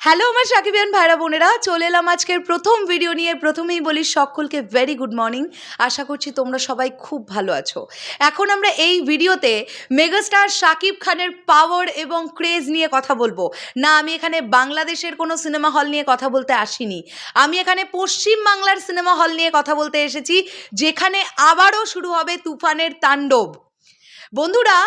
Hello আমার সাকিবিয়ান ভাইরা বোনেরা, চলে এলাম আজকের প্রথম ভিডিও নিয়ে। প্রথমেই বলি সকলকে ভেরি গুড মর্নিং আশা করছি তোমরা সবাই খুব ভালো আছো। এখন আমরা এই ভিডিওতে মেগাস্টার শাকিব খানের পাওয়ার এবং ক্রেজ নিয়ে কথা বলব। না, আমি এখানে বাংলাদেশের কোনো সিনেমা হল নিয়ে কথা বলতে আসিনি। আমি এখানে পশ্চিম বাংলার সিনেমা হল নিয়ে কথা বলতে এসেছি, যেখানে আবারও শুরু হবে তুফানের তাণ্ডব। বন্ধুরা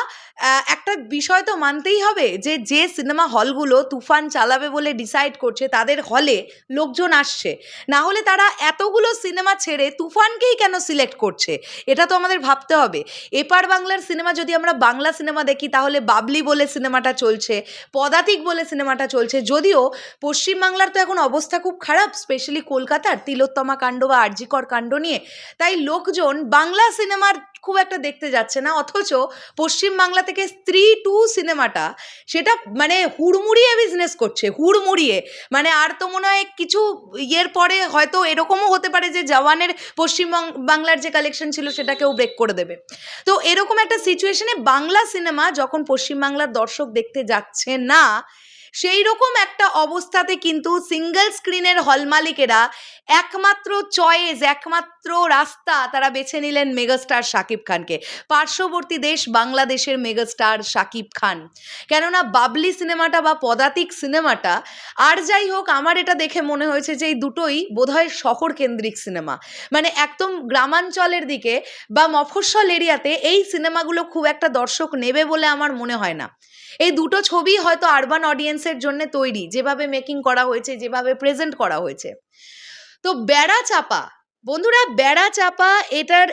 একটা বিষয় তো মানতেই হবে যে যে সিনেমা হলগুলো তুফান চালাবে বলে ডিসাইড করছে, তাদের হলে লোকজন আসছে। না হলে তারা এতগুলো সিনেমা ছেড়ে তুফানকেই কেন সিলেক্ট করছে? এটা তো আমাদের ভাবতে হবে। এপার বাংলার সিনেমা যদি আমরা বাংলা সিনেমা দেখি, তাহলে বাবলি বলে সিনেমাটা চলছে, পদাতিক বলে সিনেমাটা চলছে। যদিও পশ্চিমবাংলার তো এখন অবস্থা খুব খারাপ স্পেশালি কলকাতার তিলোত্তমা কাণ্ড বা আরজিকর কাণ্ড নিয়ে। তাই লোকজন বাংলা সিনেমার খুব একটা দেখতে যাচ্ছে না। অথচ পশ্চিমবাংলা থেকে স্ত্রী টু সিনেমাটা, সেটা মানে হুড়মুড়িয়ে বিজনেস করছে, হুড়মুড়িয়ে। মানে আর তো মনে হয় কিছু ইয়ের পরে হয়তো এরকমও হতে পারে যে জওয়ানের পশ্চিমবঙ্গ বাংলার যে কালেকশন ছিল সেটাকেও ব্রেক করে দেবে। তো এরকম একটা সিচুয়েশনে বাংলা সিনেমা যখন পশ্চিমবাংলার দর্শক দেখতে যাচ্ছে না সেই রকম একটা অবস্থাতে কিন্তু সিঙ্গেল স্ক্রিনের হল মালিকেরা একমাত্র চয়েস একমাত্র রাস্তা তারা বেছে নিলেন মেগাস্টার শাকিব খানকে। পার্শ্ববর্তী দেশ বাংলাদেশের মেগাস্টার শাকিব খান। কেননা বাবলি সিনেমাটা বা পদাতিক সিনেমাটা আর যাই হোক, আমার এটা দেখে মনে হয়েছে যে এই দুটোই বোধহয় শহর কেন্দ্রিক সিনেমা মানে একদম গ্রামাঞ্চলের দিকে বা মফস্বল এরিয়াতে এই সিনেমাগুলো খুব একটা দর্শক নেবে বলে আমার মনে হয় না। এই দুটো ছবি হয়তো আরবান অডিয়েন্সের জন্য তৈরি, যেভাবে মেকিং করা হয়েছে, যেভাবে প্রেজেন্ট করা হয়েছে। তো বেড়া চাপা, বন্ধুরা বেড়া চাপা, এটার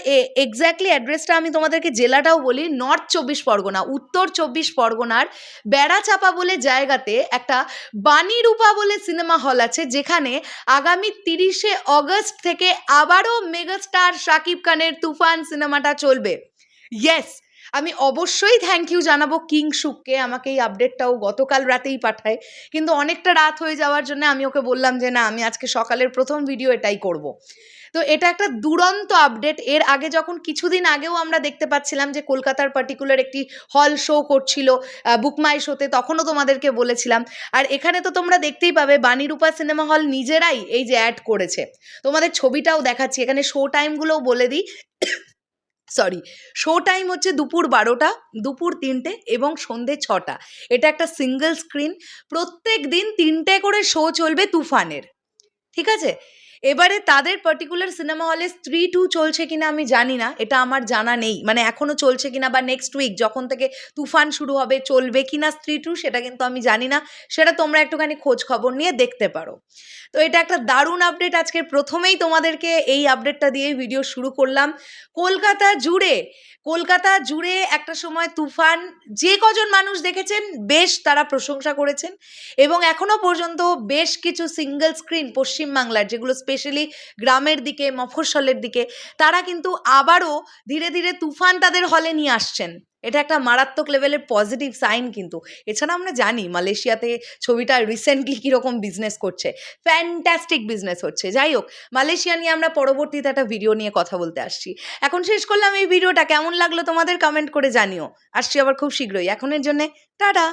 এক্স্যাক্টলি অ্যাড্রেসটা আমি তোমাদেরকে জেলাটাও বলি নর্থ চব্বিশ পরগনা, উত্তর চব্বিশ পরগনার বেড়া চাপা বলে জায়গাতে একটা বাণীরূপা বলে সিনেমা হল আছে, যেখানে আগামী তিরিশে অগস্ট থেকে আবারও মেগাস্টার শাকিব খানের তুফান সিনেমাটা চলবে। ইয়েস আমি অবশ্যই থ্যাংক ইউ জানাব কিং শুককে আমাকে এই আপডেটটাও গতকাল রাতেই পাঠায়। কিন্তু অনেকটা রাত হয়ে যাওয়ার জন্য আমি ওকে বললাম যে, না, আমি আজকে সকালের প্রথম ভিডিও এটাই করব। তো এটা একটা দুরন্ত আপডেট এর আগে যখন কিছুদিন আগেও আমরা দেখতে পাচ্ছিলাম যে, কলকাতার পার্টিকুলার একটি হল শো করছিল বুকমাই শোতে তখনও তোমাদেরকে বলেছিলাম। আর এখানে তো তোমরা দেখতেই পাবে, বাণীরূপা সিনেমা হল নিজেরাই এই যে অ্যাড করেছে। তোমাদের ছবিটাও দেখাচ্ছি। এখানে শো টাইমগুলোও বলে দিই। সরি শো টাইম হচ্ছে দুপুর বারোটা, দুপুর তিনটে এবং সন্ধে ছটা। এটা একটা সিঙ্গেল স্ক্রিন প্রত্যেক দিন তিনটে করে শো চলবে তুফানের। ঠিক আছে? এবারে তাদের পার্টিকুলার সিনেমা হলে স্ত্রী টু চলছে কিনা আমি জানি না, এটা আমার জানা নেই। মানে এখনও চলছে কিনা বা নেক্সট উইক যখন থেকে তুফান শুরু হবে, চলবে কিনা স্ত্রী টু সেটা কিন্তু আমি জানি না। সেটা তোমরা একটুখানি খোঁজ খবর নিয়ে দেখতে পারো। তো এটা একটা দারুণ আপডেট আজকের। প্রথমেই তোমাদেরকে এই আপডেটটা দিয়ে ভিডিও শুরু করলাম। কলকাতা জুড়ে কলকাতা জুড়ে একটা সময় তুফান যে কজন মানুষ দেখেছেন, বেশ তারা প্রশংসা করেছেন। এবং এখনও পর্যন্ত বেশ কিছু সিঙ্গেল স্ক্রিন পশ্চিমবাংলার যেগুলো স্পেশালি গ্রামের দিকে, মফস্বলের দিকে, তারা কিন্তু আবারও ধীরে ধীরে তুফান তাদের হলে নিয়ে আসছেন। এটা একটা মারাত্মক লেভেলের পজিটিভ সাইন কিন্তু। এছাড়া আমরা জানি মালয়েশিয়াতে ছবিটা রিসেন্টলি কীরকম বিজনেস করছে। ফ্যান্টাস্টিক বিজনেস হচ্ছে। যাই হোক, মালয়েশিয়া নিয়ে আমরা পরবর্তীতে একটা ভিডিও নিয়ে কথা বলতে আসছি। এখন শেষ করলাম এই ভিডিওটা কেমন লাগল তোমাদের কমেন্ট করে জানিও। আসছি আবার খুব শীঘ্রই। এখনের জন্যে টাটা!